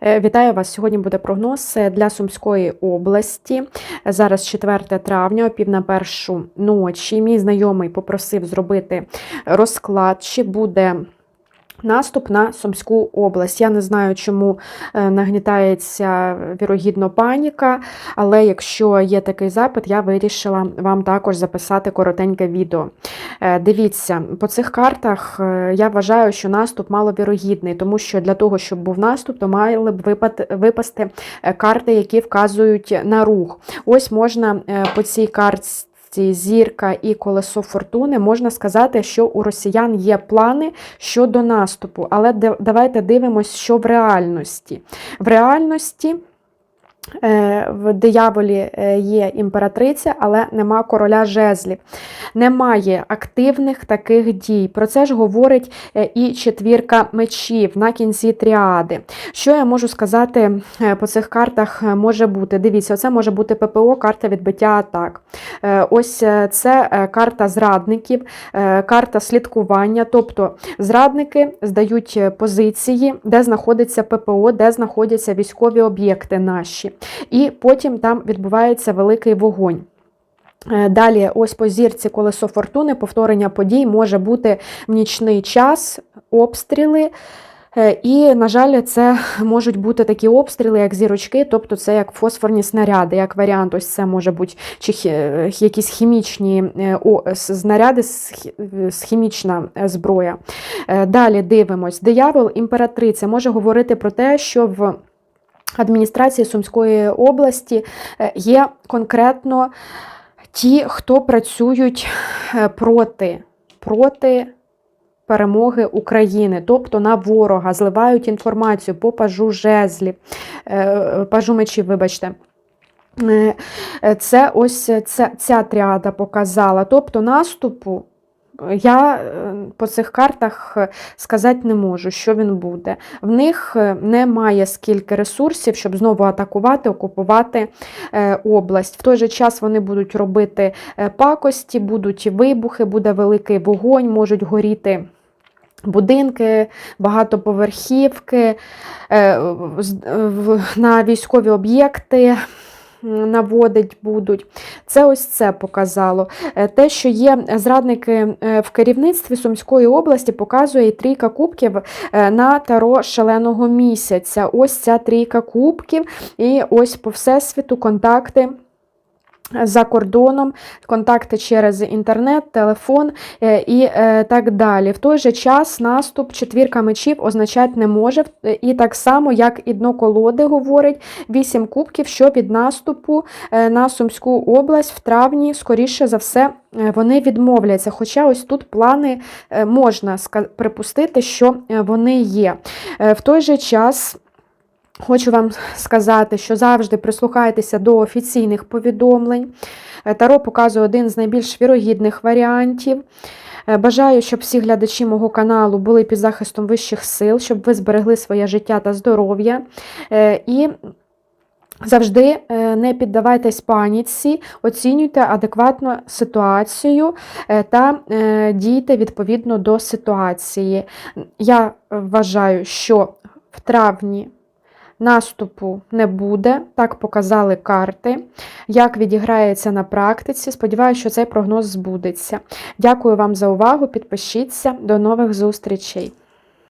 Е, Вітаю вас! Сьогодні буде прогноз е, для Сумської області. Зараз 4 травня, пів на першу ночі. Мій знайомий попросив зробити розклад, чи буде. Наступ на Сумську область. Я не знаю, чому е, нагнітається вірогідно паніка, але якщо є такий запит, я вирішила вам також записати коротеньке відео. Е, Дивіться, по цих картах е, я вважаю, що наступ маловірогідний, тому що для того, щоб був наступ, то мали б випасти карти, які вказують на рух. Ось можна по цій картці. Зірка і колесо фортуни можна сказати, що у росіян є плани щодо наступу, але давайте дивимося, що в реальності. В реальності в дияволі е, є імператриця, але нема короля жезлів. Немає активних таких дій. Про це ж говорить е, і четвірка мечів на кінці тріади. Що я можу сказати е, по цих картах е, може бути? Дивіться, це може бути ППО, карта відбиття атак. Е, Ось е, це е, карта зрадників, е, карта слідкування. Тобто зрадники здають е, позиції, де знаходиться ППО, де знаходяться військові об'єкти наші. І потім там відбувається великий вогонь. Е, Далі, ось по зірці колесо фортуни, повторення подій може бути в нічний час, обстріли. Е, І, на жаль, це можуть бути такі обстріли, як зірочки, тобто це як фосфорні снаряди, як варіант, ось це може бути чи хі- якісь хімічні е, о, с- знаряди, с- хі- с- хімічна е, зброя. Е, Далі дивимось. Диявол, імператриця може говорити про те, що в адміністрації Сумської області е, є конкретно ті, хто працюють е, проти, проти перемоги України, тобто на ворога, зливають інформацію по пажу жезлів, е, пажу мечів, вибачте. Це ось ця, ця тріада показала. Тобто наступу я е, по цих картах е, сказати не можу, що він буде. В них е, немає скільки ресурсів, щоб знову атакувати, окупувати область. В той же час вони будуть робити пакості, будуть вибухи, буде великий вогонь, можуть горіти. Будинки, багатоповерхівки, на військові об'єкти наводить будуть. Це ось це показало. Е, Те, що є зрадники е, в керівництві Сумської області, показує трійка кубків е, на таро шаленого місяця. Ось ця трійка кубків, і ось по всесвіту контакти. За кордоном, контакти через інтернет, телефон е, і е, так далі. В той же час наступ четвірка мечів означати не може. І так само, як і дно колоди говорить, вісім кубків, що від наступу е, на Сумську область в травні, скоріше за все, вони відмовляться. Хоча ось тут плани можна припустити, що вони є. В той же час. Хочу вам сказати, що завжди прислухайтеся до офіційних повідомлень. Е, Таро показує один з найбільш вірогідних варіантів. Е, Бажаю, щоб всі глядачі мого каналу були під захистом вищих сил, щоб ви зберегли своє життя та здоров'я. Е, І завжди не піддавайтесь паніці, оцінюйте адекватно ситуацію та дійте відповідно до ситуації. Я вважаю, що в травні. Наступу не буде, так показали карти. Як відіграється на практиці? Сподіваюся, що цей прогноз збудеться. Дякую вам за увагу. Підпишіться. До нових зустрічей!